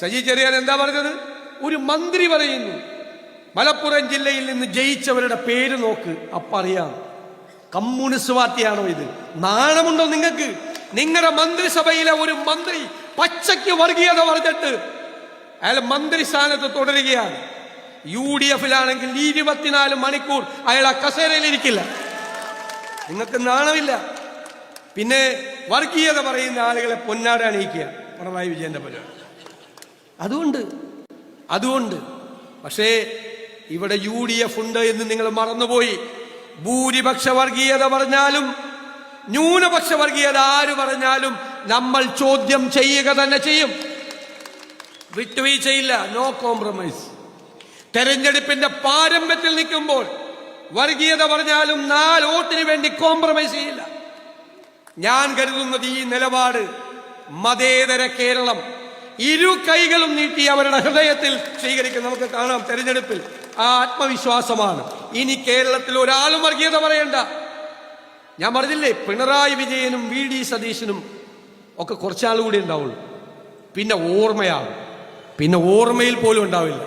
സജി ചെറിയാൻ എന്താ പറഞ്ഞത്? ഒരു മന്ത്രി പറയുന്നു മലപ്പുറം ജില്ലയിൽ നിന്ന് ജയിച്ചവരുടെ പേര് നോക്ക് അപ്പറിയാം. കമ്മ്യൂണിസ്റ്റ് പാർട്ടിയാണോ ഇത്? നാണമുണ്ടോ നിങ്ങൾക്ക്? നിങ്ങളുടെ മന്ത്രിസഭയിലെ ഒരു മന്ത്രി പച്ചയ്ക്ക് വർഗീയത പറഞ്ഞിട്ട് അയാൾ മന്ത്രിസ്ഥാനത്ത് തുടരുകയാണ്. യു ഡി എഫിലാണെങ്കിൽ ഇരുപത്തിനാല് മണിക്കൂർ അയാൾ കസേരയിൽ ഇരിക്കില്ല. നിങ്ങൾക്ക് നാണമില്ല. പിന്നെ വർഗീയത പറയുന്ന ആളുകളെ പൊന്നാട അണിയിക്കുക. പിണറായി വിജയന്റെ പരിപാടി. അതുകൊണ്ട്. അതുകൊണ്ട്. പക്ഷേ ഇവിടെ യു ഡി എഫ് ഉണ്ട് എന്ന് നിങ്ങൾ മറന്നുപോയി. ഭൂരിപക്ഷ വർഗീയത പറഞ്ഞാലും ന്യൂനപക്ഷ വർഗീയത ആര് പറഞ്ഞാലും നമ്മൾ ചോദ്യം ചെയ്യുക തന്നെ ചെയ്യും. വിട്ടുവീഴ്ചയില്ല നോ കോംപ്രമൈസ് തെരഞ്ഞെടുപ്പിന്റെ പാരമ്പര്യത്തിൽ നിൽക്കുമ്പോൾ വർഗീയത പറഞ്ഞാലും നാല് വോട്ടിന് വേണ്ടി കോംപ്രമൈസ് ചെയ്യില്ല. ഞാൻ കരുതുന്നത് ഈ നിലപാട് മതേതര കേരളം ഇരു കൈകളും നീട്ടി അവരുടെ ഹൃദയത്തിൽ സ്വീകരിക്കും നമുക്ക് കാണാം തെരഞ്ഞെടുപ്പിൽ. ആ ആത്മവിശ്വാസമാണ്. ഇനി കേരളത്തിൽ ഒരാളും വർഗീയത പറയണ്ട. ഞാൻ പറഞ്ഞില്ലേ പിണറായി വിജയനും വി ഡി സതീശനും ഒക്കെ കുറച്ചാൾ കൂടി ഉണ്ടാവുള്ളൂ. പിന്നെ ഓർമ്മയാകും പിന്നെ ഓർമ്മയിൽ പോലും ഉണ്ടാവില്ല.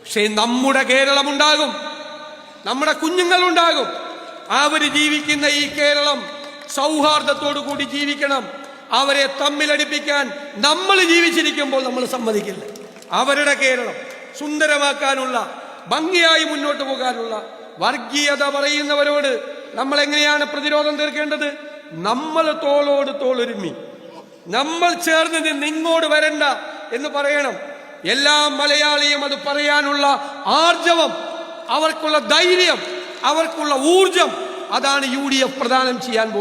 പക്ഷേ നമ്മുടെ കേരളം ഉണ്ടാകും. നമ്മുടെ കുഞ്ഞുങ്ങൾ ഉണ്ടാകും. അവർ ജീവിക്കുന്ന ഈ കേരളം സൗഹാർദ്ദത്തോടു കൂടി ജീവിക്കണം. അവരെ തമ്മിലടിപ്പിക്കാൻ നമ്മൾ ജീവിച്ചിരിക്കുമ്പോൾ നമ്മൾ സമ്മതിക്കില്ല. അവരുടെ കേരളം സുന്ദരമാക്കാനുള്ള ഭംഗിയായി മുന്നോട്ട് പോകാനുള്ള വർഗീയത പറയുന്നവരോട് നമ്മൾ എങ്ങനെയാണ് പ്രതിരോധം തീർക്കേണ്ടത്? നമ്മൾ തോളോട് തോളൊരുമി നമ്മൾ ചേർന്ന് നിന്ന് ഇങ്ങോട്ട് വരണ്ട എന്ന് പറയണം. എല്ലാ മലയാളിയും അത് പറയാനുള്ള ആർജവം അവർക്കുള്ള ധൈര്യം അവർക്കുള്ള ഊർജം അതാണ് യു ഡി എഫ് പ്രദാനം ചെയ്യാൻ